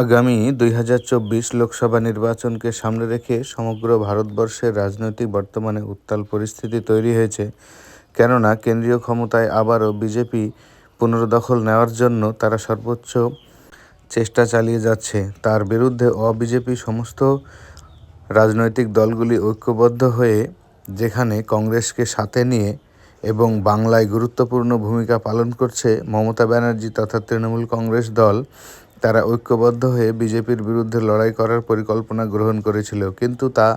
আগামী দুই হাজার চব্বিশ লোকসভা নির্বাচনকে সামনে রেখে সমগ্র ভারতবর্ষের রাজনৈতিক বর্তমানে উত্তাল পরিস্থিতি তৈরি হয়েছে। কেননা, কেন্দ্রীয় ক্ষমতায় আবারও বিজেপি পুনর্দখল নেওয়ার জন্য তারা সর্বোচ্চ চেষ্টা চালিয়ে যাচ্ছে। তার বিরুদ্ধে অবিজেপি সমস্ত রাজনৈতিক দলগুলি ঐক্যবদ্ধ হয়ে, যেখানে কংগ্রেসকে সাথে নিয়ে এবং বাংলায় গুরুত্বপূর্ণ ভূমিকা পালন করছে মমতা ব্যানার্জি তথা তৃণমূল কংগ্রেস দল তারা ঐক্যবদ্ধ হয়ে বিজেপির বিরুদ্ধে লড়াই করার পরিকল্পনা গ্রহণ করেছিল। কিন্তু তা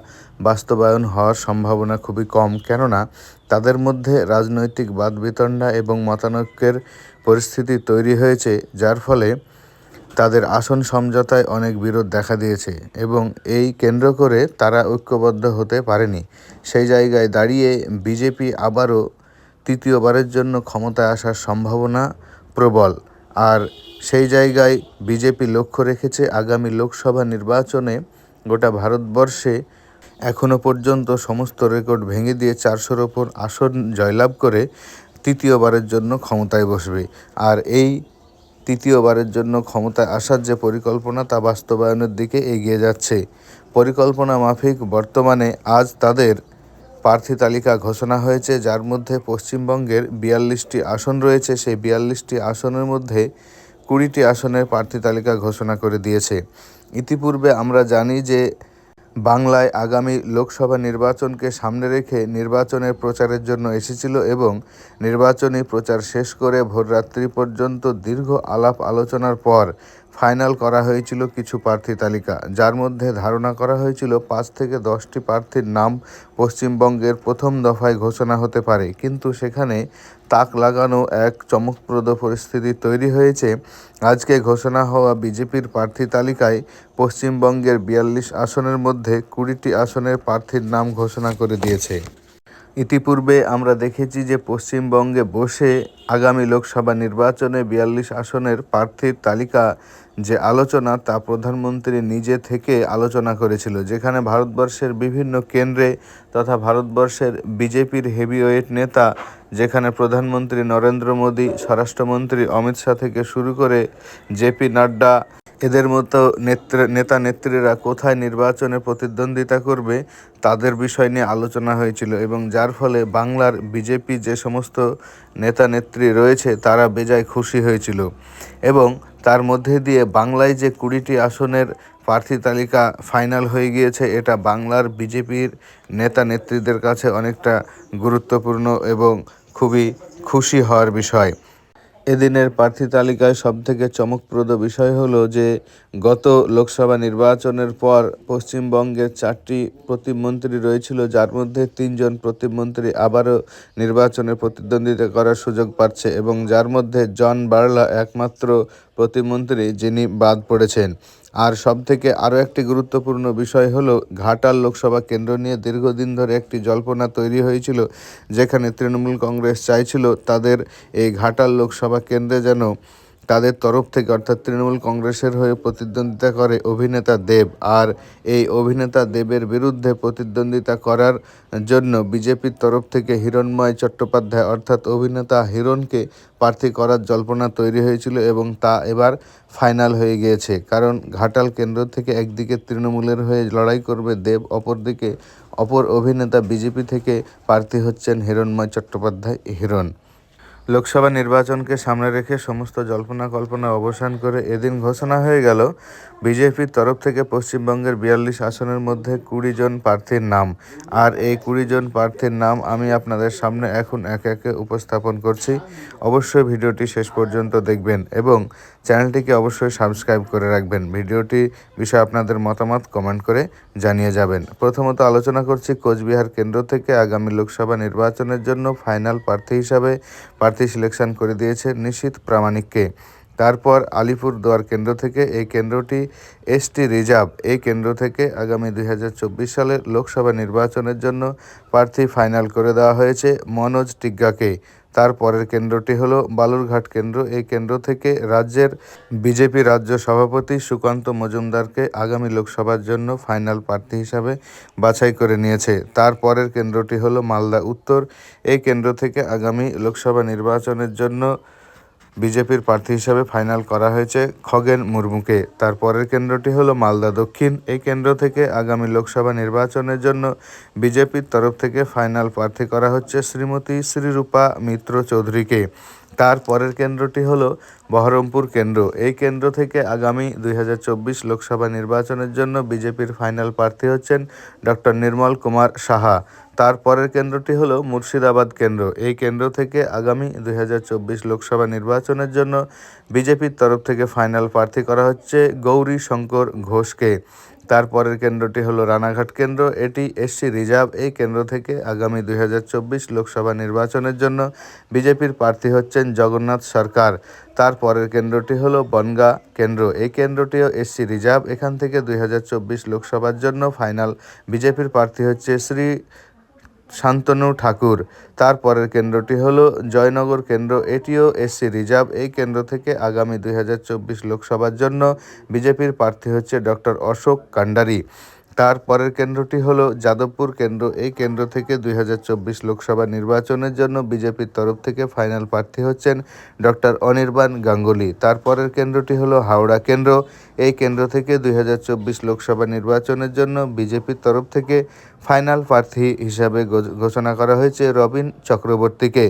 বাস্তবায়ন হওয়ার সম্ভাবনা খুবই কম। কেননা, তাদের মধ্যে রাজনৈতিক বাদবিতণ্ডা এবং মতানৈক্যের পরিস্থিতি তৈরি হয়েছে, যার ফলে তাদের আসন সমঝোতায় অনেক বিরোধ দেখা দিয়েছে এবং এই কেন্দ্র করে তারা ঐক্যবদ্ধ হতে পারেনি। সেই জায়গায় দাঁড়িয়ে বিজেপি আবারও তৃতীয়বারের জন্য ক্ষমতায় আসার সম্ভাবনা প্রবল। আর সেই জায়গায় বিজেপি লক্ষ্য রেখেছে আগামী লোকসভা নির্বাচনে গোটা ভারতবর্ষে এখনও পর্যন্ত সমস্ত রেকর্ড ভেঙে দিয়ে চারশোর ওপর আসন জয়লাভ করে তৃতীয়বারের জন্য ক্ষমতায় বসবে। আর এই তৃতীয়বারের জন্য ক্ষমতায় আসার যে পরিকল্পনা তা বাস্তবায়নের দিকে এগিয়ে যাচ্ছে। পরিকল্পনা মাফিক, বর্তমানে আজ তাদের প্রার্থী তালিকা ঘোষণা হয়েছে, যার মধ্যে পশ্চিমবঙ্গের বিয়াল্লিশটি আসন রয়েছে। সেই বিয়াল্লিশটি আসনের মধ্যে কুড়িটি আসনের প্রার্থী তালিকা ঘোষণা করে দিয়েছে। ইতিপূর্বে আমরা জানি যে বাংলায় আগামী লোকসভা নির্বাচনকে সামনে রেখে নির্বাচনের প্রচারের জন্য এসেছিল এবং নির্বাচনী প্রচার শেষ করে ভোররাত্রি পর্যন্ত দীর্ঘ আলাপ আলোচনার পর ফাইনাল করা হয়েছিল কিছু প্রার্থী তালিকা, যার মধ্যে ধারণা করা হয়েছিল পাঁচ থেকে দশটি প্রার্থীর নাম পশ্চিমবঙ্গের প্রথম দফায় ঘোষণা হতে পারে। কিন্তু সেখানে তাক লাগানো এক চমকপ্রদ পরিস্থিতি তৈরি হয়েছে। আজকে ঘোষণা হওয়া বিজেপির প্রার্থী তালিকায় পশ্চিমবঙ্গের বিয়াল্লিশ আসনের মধ্যে কুড়িটি আসনের প্রার্থীর নাম ঘোষণা করে দিয়েছে। ইতিপূর্বে আমরা দেখেছি যে পশ্চিমবঙ্গে বসে আগামী লোকসভা নির্বাচনে বিয়াল্লিশ আসনের প্রার্থীর তালিকা যে আলোচনা তা প্রধানমন্ত্রী নিজে থেকে আলোচনা করেছিল, যেখানে ভারতবর্ষের বিভিন্ন কেন্দ্রে তথা ভারতবর্ষের বিজেপির হেভিওয়েট নেতা, যেখানে প্রধানমন্ত্রী নরেন্দ্র মোদী, স্বরাষ্ট্রমন্ত্রী অমিত শাহ থেকে শুরু করে জেপি নাড্ডা এদের মতো নেত্র, নেতা নেত্রীরা কোথায় নির্বাচনে প্রতিদ্বন্দ্বিতা করবে, তাদের বিষয় নিয়ে আলোচনা হয়েছিল এবং যার ফলে বাংলার বিজেপি যে সমস্ত নেতা নেত্রী রয়েছে, তারা বেজায় খুশি হয়েছিল। এবং তার মধ্যে দিয়ে বাংলায় যে কুড়িটি আসনের প্রার্থী তালিকা ফাইনাল হয়ে গিয়েছে, এটা বাংলার বিজেপির নেতা নেত্রীদের কাছে অনেকটা গুরুত্বপূর্ণ এবং খুবই খুশি হওয়ার বিষয়। এদিনের প্রার্থী তালিকায় সবথেকে চমকপ্রদ বিষয় হলো যে, গত লোকসভা নির্বাচনের পর পশ্চিমবঙ্গের চারটি প্রতিমন্ত্রী রয়েছিল, যার মধ্যে তিনজন প্রতিমন্ত্রী আবারও নির্বাচনে প্রতিদ্বন্দ্বিতা করার সুযোগ পাচ্ছে এবং যার মধ্যে জন বার্লা একমাত্র প্রতিমন্ত্রী যিনি বাদ পড়েছেন। আর সব থেকে আরও একটি গুরুত্বপূর্ণ বিষয় হল ঘাটাল লোকসভা কেন্দ্র নিয়ে দীর্ঘদিন ধরে একটি জল্পনা তৈরি হয়েছিল, যেখানে তৃণমূল কংগ্রেস চাইছিল তাদের এই ঘাটাল লোকসভা কেন্দ্রে যেন তাদের তরফ থেকে, অর্থাৎ তৃণমূল কংগ্রেসের হয়ে প্রতিদ্বন্দ্বিতা করে অভিনেতা দেব। আর এই অভিনেতা দেবের বিরুদ্ধে প্রতিদ্বন্দ্বিতা করার জন্য বিজেপির তরফ থেকে হিরণময় চট্টোপাধ্যায়, অর্থাৎ অভিনেতা হিরণকে প্রার্থী করার জল্পনা তৈরি হয়েছিল এবং তা এবার ফাইনাল হয়ে গিয়েছে। কারণ ঘাটাল কেন্দ্র থেকে একদিকে তৃণমূলের হয়ে লড়াই করবে দেব, অপরদিকে অপর অভিনেতা বিজেপি থেকে প্রার্থী হচ্ছেন হিরণময় চট্টোপাধ্যায় হিরণ। লোকসভা নির্বাচনকে সামনে রেখে সমস্ত জল্পনা কল্পনা অবসান করে এদিন ঘোষণা হয়ে গেল, বিজেপির তরফ থেকে পশ্চিমবঙ্গের বিয়াল্লিশ আসনের মধ্যে কুড়ি জন প্রার্থীর নাম। আর এই কুড়ি জন প্রার্থীর নাম আমি আপনাদের সামনে এখন একে একে উপস্থাপন করছি। অবশ্যই ভিডিওটি শেষ পর্যন্ত দেখবেন এবং চ্যানেলটিকে অবশ্যই সাবস্ক্রাইব করে রাখবেন। ভিডিওটি বিষয়ে আপনাদের মতামত কমেন্ট করে জানিয়ে যাবেন। প্রথমত আলোচনা করছি কোচবিহার কেন্দ্র থেকে আগামী লোকসভা নির্বাচনের জন্য ফাইনাল প্রার্থী হিসাবে প্রার্থী সিলেকশন করে দিয়েছে নিশীত প্রামাণিককে। তারপর আলিপুর দুয়ার কেন্দ্র থেকে এই কেন্দ্রটি এসটি রিজার্ভ, এই কেন্দ্র থেকে আগামী দুই হাজার চব্বিশ সালের লোকসভা নির্বাচনের জন্য প্রার্থী ফাইনাল করে দেওয়া হয়েছে মনোজ টিগ্গাকে। তার পরের কেন্দ্রটি হলো বালুরঘাট কেন্দ্র। এই কেন্দ্র থেকে রাজ্যের বিজেপি রাজ্য সভাপতি সুকান্ত মজুমদারকে আগামী লোকসভার জন্য ফাইনাল প্রার্থী হিসাবে বাছাই করে নিয়েছে। তার পরের কেন্দ্রটি হলো মালদা উত্তর। এই কেন্দ্র থেকে আগামী লোকসভা নির্বাচনের জন্য বিজেপির প্রার্থী হিসাবে ফাইনাল করা হয়েছে খগেন মুর্মুকে। তার পরের কেন্দ্রটি হল মালদা দক্ষিণ। এই কেন্দ্র থেকে আগামী লোকসভা নির্বাচনের জন্য বিজেপির তরফ থেকে ফাইনাল প্রার্থী করা হচ্ছে শ্রীমতী শ্রীরূপা মিত্র চৌধুরীকে। তার পরের কেন্দ্রটি হল বহরমপুর কেন্দ্র। এই কেন্দ্র থেকে আগামী দুই হাজার চব্বিশ লোকসভা নির্বাচনের জন্য বিজেপির ফাইনাল প্রার্থী হচ্ছেন ডক্টর নির্মল কুমার সাহা। তার পরের কেন্দ্রটি হল মুর্শিদাবাদ কেন্দ্র। এই কেন্দ্র থেকে আগামী দুই হাজার চব্বিশ লোকসভা নির্বাচনের জন্য বিজেপির তরফ থেকে ফাইনাল প্রার্থী করা হচ্ছে গৌরী শঙ্কর ঘোষকে। তারপরের কেন্দ্রটি হলো রানাঘাট কেন্দ্র। এটি এসসি রিজার্ভ এই কেন্দ্র থেকে আগামী দুই হাজার চব্বিশ লোকসভা নির্বাচনের জন্য বিজেপির প্রার্থী হচ্ছেন জগন্নাথ সরকার। তারপরের কেন্দ্রটি হলো বনগা কেন্দ্র। এই কেন্দ্রটিও এসসি রিজার্ভ। এখান থেকে দুই হাজার চব্বিশ লোকসভার জন্য ফাইনাল বিজেপির প্রার্থী হচ্ছে শ্রী শান্তনু ঠাকুর। তারপরের কেন্দ্রটি হল জয়নগর কেন্দ্র। এটিও এসসি রিজার্ভ। এই কেন্দ্র থেকে আগামী দুই হাজার চব্বিশ লোকসভার জন্য বিজেপির প্রার্থী হচ্ছে ডক্টর অশোক কান্ডারি। তারপরের কেন্দ্রটি হল যাদবপুর কেন্দ্র। এই কেন্দ্র থেকে দুই হাজার চব্বিশ লোকসভা নির্বাচনের জন্য বিজেপির তরফ থেকে ফাইনাল প্রার্থী হচ্ছেন ডক্টর অনির্বাণ গাঙ্গুলি। তারপরের কেন্দ্রটি হল হাওড়া কেন্দ্র। এই কেন্দ্র থেকে দুই হাজার চব্বিশ লোকসভা নির্বাচনের জন্য বিজেপির তরফ থেকে ফাইনাল প্রার্থী হিসাবে ঘোষণা করা হয়েছে রবিন চক্রবর্তীকে।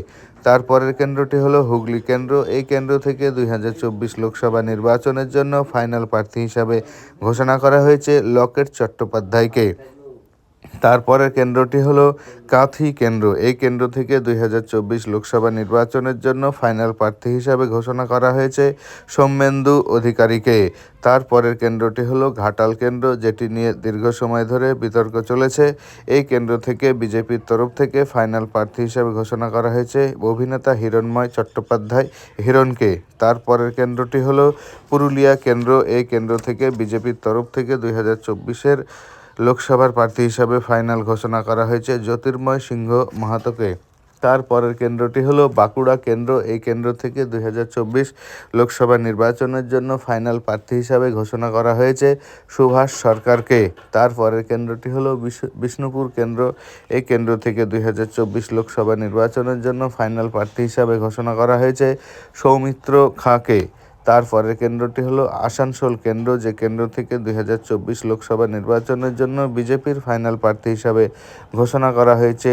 তারপরের কেন্দ্রটি হলো হুগলি কেন্দ্র। এই কেন্দ্র থেকে দুই হাজার চব্বিশ লোকসভা নির্বাচনের জন্য ফাইনাল প্রার্থী হিসাবে ঘোষণা করা হয়েছে লকেট চট্টোপাধ্যায়কে। তারপরের কেন্দ্রটি হলো কাঁথি কেন্দ্র। এই কেন্দ্র থেকে দুই হাজার চব্বিশ লোকসভা নির্বাচনের জন্য ফাইনাল প্রার্থী হিসাবে ঘোষণা করা হয়েছে সৌমেন্দু অধিকারীকে। তারপরের কেন্দ্রটি হলো ঘাটাল কেন্দ্র, যেটি নিয়ে দীর্ঘ সময় ধরে বিতর্ক চলেছে। এই কেন্দ্র থেকে বিজেপির তরফ থেকে ফাইনাল প্রার্থী হিসাবে ঘোষণা করা হয়েছে অভিনেতা হিরণময় চট্টোপাধ্যায় হিরণকে। তারপরের কেন্দ্রটি হলো পুরুলিয়া কেন্দ্র। এই কেন্দ্র থেকে বিজেপির তরফ থেকে দুই হাজার লোকসভার প্রার্থী হিসাবে ফাইনাল ঘোষণা করা হয়েছে জ্যোতির্ময় সিংহ মাহাতোকে। তার পরের কেন্দ্রটি হলো বাঁকুড়া কেন্দ্র। এই কেন্দ্র থেকে দুই হাজার চব্বিশ লোকসভা নির্বাচনের জন্য ফাইনাল প্রার্থী হিসাবে ঘোষণা করা হয়েছে সুভাষ সরকারকে। তারপরের কেন্দ্রটি হলো বিষ্ণুপুর কেন্দ্র। এই কেন্দ্র থেকে দুই হাজার চব্বিশ লোকসভা নির্বাচনের জন্য ফাইনাল প্রার্থী হিসাবে ঘোষণা করা হয়েছে সৌমিত্র খাঁকে। তারপরের কেন্দ্রটি হলো আসানসোল কেন্দ্র, যে কেন্দ্র থেকে দুই হাজার চব্বিশ লোকসভা নির্বাচনের জন্য বিজেপির ফাইনাল প্রার্থী হিসাবে ঘোষণা করা হয়েছে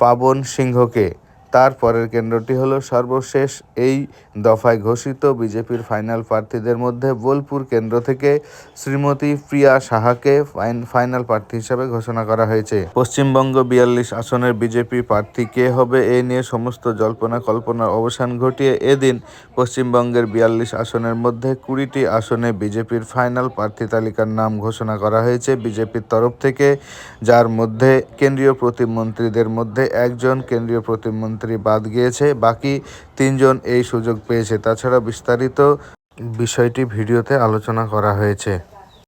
পাবন সিংহকে। তারপরের কেন্দ্রটি হলো সর্বশেষ এই দফায় ঘোষিত বিজেপির ফাইনাল প্রার্থীদের মধ্যে বোলপুর কেন্দ্র থেকে শ্রীমতী প্রিয়া সাহাকে ফাইন- ফাইনাল প্রার্থী হিসাবে ঘোষণা করা হয়েছে। পশ্চিমবঙ্গ বিয়াল্লিশ আসনের বিজেপি প্রার্থী কে হবে এ নিয়ে সমস্ত জল্পনা কল্পনার অবসান ঘটিয়ে এদিন পশ্চিমবঙ্গের বিয়াল্লিশ আসনের মধ্যে কুড়িটি আসনে বিজেপির ফাইনাল প্রার্থী তালিকার নাম ঘোষণা করা হয়েছে বিজেপির তরফ থেকে, যার মধ্যে কেন্দ্রীয় প্রতিমন্ত্রীদের মধ্যে একজন, কেন্দ্রীয় প্রতিমন্ত্রী বাদ গিয়েছে বাকি তিনজন এই সুযোগ পেয়েছে। তাছাড়া বিস্তারিত বিষয়টি ভিডিওতে আলোচনা করা হয়েছে।